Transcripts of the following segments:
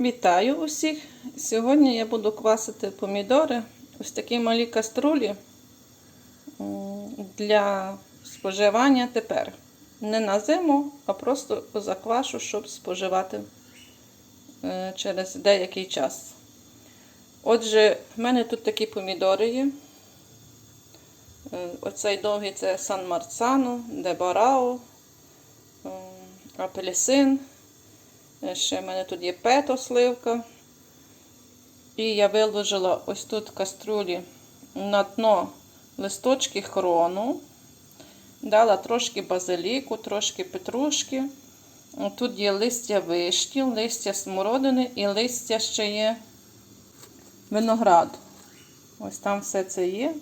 Вітаю усіх! Сьогодні я буду квасити помідори ось такі малі каструлі для споживання тепер. Не на зиму, а просто заквашу, щоб споживати е, через деякий час. Отже, в мене тут такі помідори є. Е, Оцей довгий це Сан Марцано, Дебарао, апельсин. Е, Ще в мене тут є пето сливка. І я виложила ось тут в каструлі на дно листочки хрону. Дала трошки базиліку, трошки петрушки. Тут є листя вишні, листя смородини і листя ще є винограду. Ось там все це є.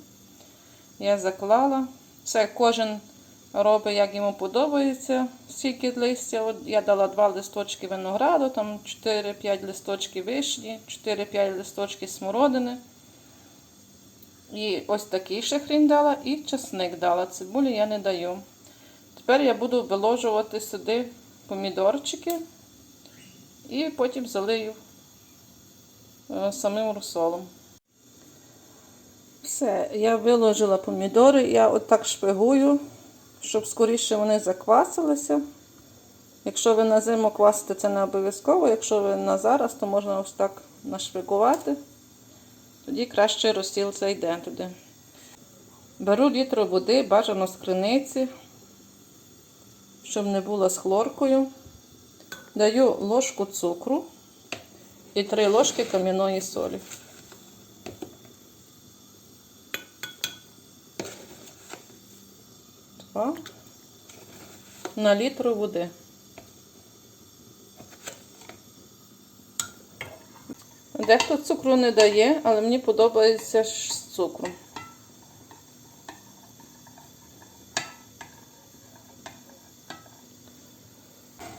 Я заклала. Це кожен робить, як йому подобається, скільки листя. От я дала 2 листочки винограду, там 4-5 листочків вишні, 4-5 листочків смородини. І ось такий ще дала, і часник дала. Цибулі я не даю. Тепер я буду виложувати сюди помідорчики і потім залию е, самим розсолом. Все, я виложила помідори, я отак шпигую, щоб скоріше вони заквасилися. Якщо ви на зиму квасите, це не обов'язково. Якщо ви на зараз, то можна ось так нашпигувати. Тоді краще розсіл зайде туди. Беру літр води, бажано з криниці, щоб не було з хлоркою. Даю ложку цукру і 3 ложки кам'яної солі. Два на літру води. Дехто цукру не дає, але мені подобається ж з цукром.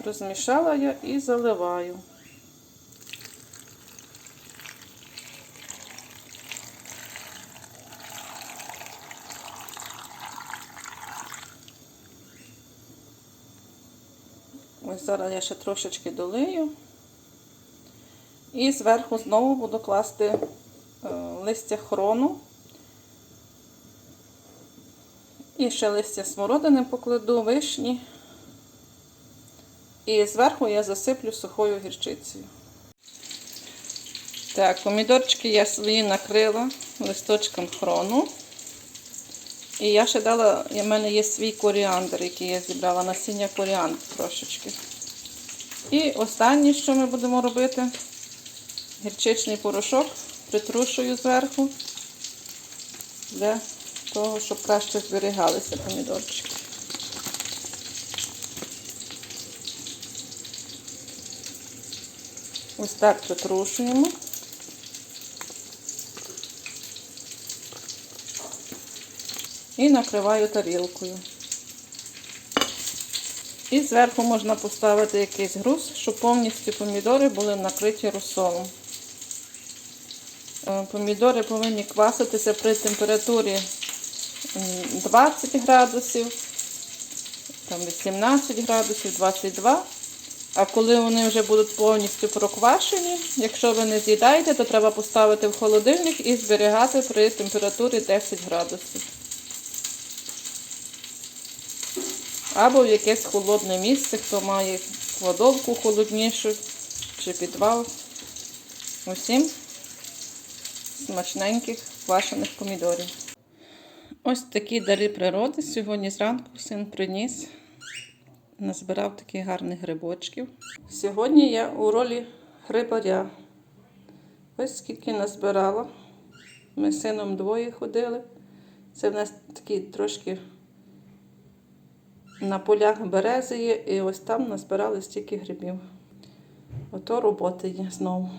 Розмішала я і заливаю. Ось зараз я ще трошечки долию. І зверху знову буду класти е, листя хрону. І ще листя смородини покладу, вишні. І зверху я засиплю сухою гірчицею. Так, помідорчики я свої накрила листочком хрону. І я ще дала, у мене є свій коріандр, який я зібрала насіння коріандр трошечки. І останнє, що ми будемо робити, гірчичний порошок притрушую зверху для того, щоб краще зберігалися помідорчики. Ось так притрушуємо. І накриваю тарілкою. І зверху можна поставити якийсь груз, щоб повністю помідори були накриті розсолом. Е, Помідори повинні кваситися при температурі 20 градусів, там 18 градусів, 22. А коли вони вже будуть повністю проквашені, якщо ви не з'їдаєте, то треба поставити в холодильник і зберігати при температурі 10 градусів. Або в якесь холодне місце, хто має кладовку холоднішу чи підвал. Усім смачненьких квашених помідорів. Ось такі дари природи. Сьогодні зранку син приніс, назбирав таких гарних грибочків. Сьогодні я у ролі грибаря. Ось скільки назбирала. Ми з сином двоє ходили. Це в нас такі трошки на полях берези є, і ось там назбирали стільки грибів. Ото роботи є знову.